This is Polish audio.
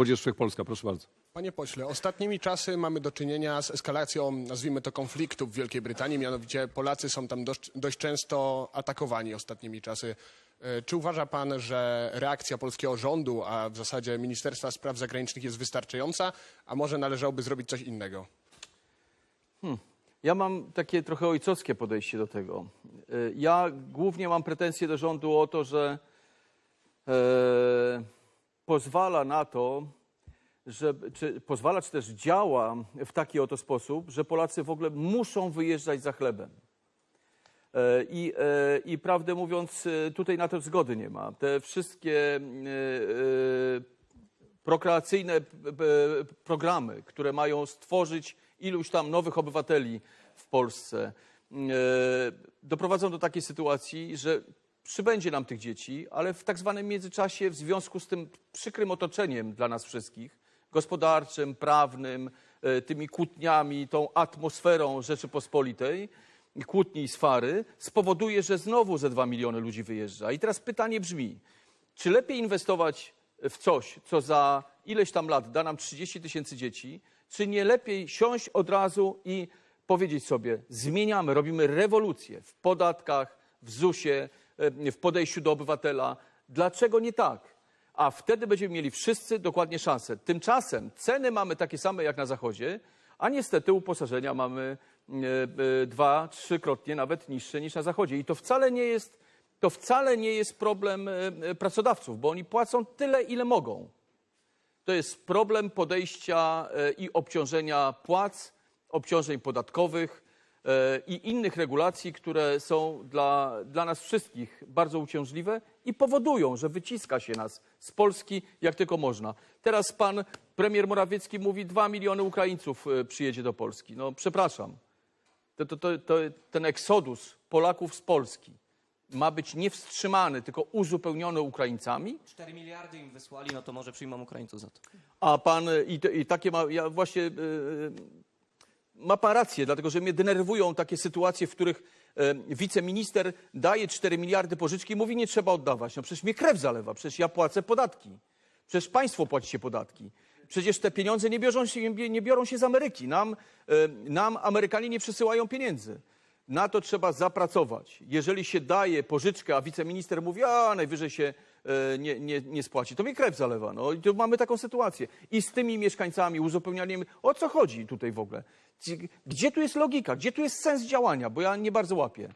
Młodzież Wszechpolska, proszę bardzo. Panie pośle, ostatnimi czasy mamy do czynienia z eskalacją, nazwijmy to, konfliktu w Wielkiej Brytanii. Mianowicie Polacy są tam dość, dość często atakowani ostatnimi czasy. E, Czy uważa pan, że reakcja polskiego rządu, a w zasadzie Ministerstwa Spraw Zagranicznych jest wystarczająca, a może należałoby zrobić coś innego? Ja mam takie trochę ojcowskie podejście do tego. Y, Ja głównie mam pretensje do rządu o to, że e, pozwala na to, że, czy pozwala, czy też działa w taki oto sposób, że Polacy w ogóle muszą wyjeżdżać za chlebem. E, I, e, I prawdę mówiąc, e, tutaj na to zgody nie ma. Te wszystkie prokreacyjne programy, które mają stworzyć iluś tam nowych obywateli w Polsce, doprowadzą do takiej sytuacji, że przybędzie nam tych dzieci, ale w tak zwanym międzyczasie, w związku z tym przykrym otoczeniem dla nas wszystkich, gospodarczym, prawnym, e, tymi kłótniami, tą atmosferą Rzeczypospolitej, kłótni i swary, spowoduje, że znowu ze dwa miliony ludzi wyjeżdża. I teraz pytanie brzmi, czy lepiej inwestować w coś, co za ileś tam lat da nam 30 tysięcy dzieci, czy nie lepiej siąść od razu i powiedzieć sobie, zmieniamy, robimy rewolucję w podatkach, w ZUS-ie, w podejściu do obywatela. Dlaczego nie tak? A wtedy będziemy mieli wszyscy dokładnie szansę. Tymczasem ceny mamy takie same jak na Zachodzie, a niestety uposażenia mamy e, e, dwa, trzykrotnie nawet niższe niż na Zachodzie. I to wcale nie jest, to wcale nie jest problem e, pracodawców, bo oni płacą tyle, ile mogą. To jest problem podejścia i obciążenia płac, obciążeń podatkowych i innych regulacji, które są dla, dla nas wszystkich bardzo uciążliwe i powodują, że wyciska się nas z Polski jak tylko można. Teraz pan premier Morawiecki mówi, dwa miliony Ukraińców e, przyjedzie do Polski. No przepraszam. To, to, to, to, ten eksodus Polaków z Polski ma być niewstrzymany, tylko uzupełniony Ukraińcami, 4 miliardy im wysłali, no to może przyjmą Ukraińców za to. a pan i, i takie ma, ja właśnie y, ma pan rację, dlatego że mnie denerwują takie sytuacje, w których y, wiceminister daje 4 miliardy pożyczki i mówi nie trzeba oddawać. No przecież mnie krew zalewa, przecież ja płacę podatki. Przecież państwo płacicie podatki. Przecież te pieniądze nie, biorą się, nie biorą się z Ameryki. Nam, y, nam Amerykanie nie przysyłają pieniędzy. Na to trzeba zapracować. Jeżeli się daje pożyczkę, a wiceminister mówi, a najwyżej się e, nie, nie, nie spłaci, to mi krew zalewa. No i tu mamy taką sytuację. I z tymi mieszkańcami, uzupełnianiem, o co chodzi tutaj w ogóle? Gdzie tu jest logika? Gdzie tu jest sens działania? Bo ja nie bardzo łapię.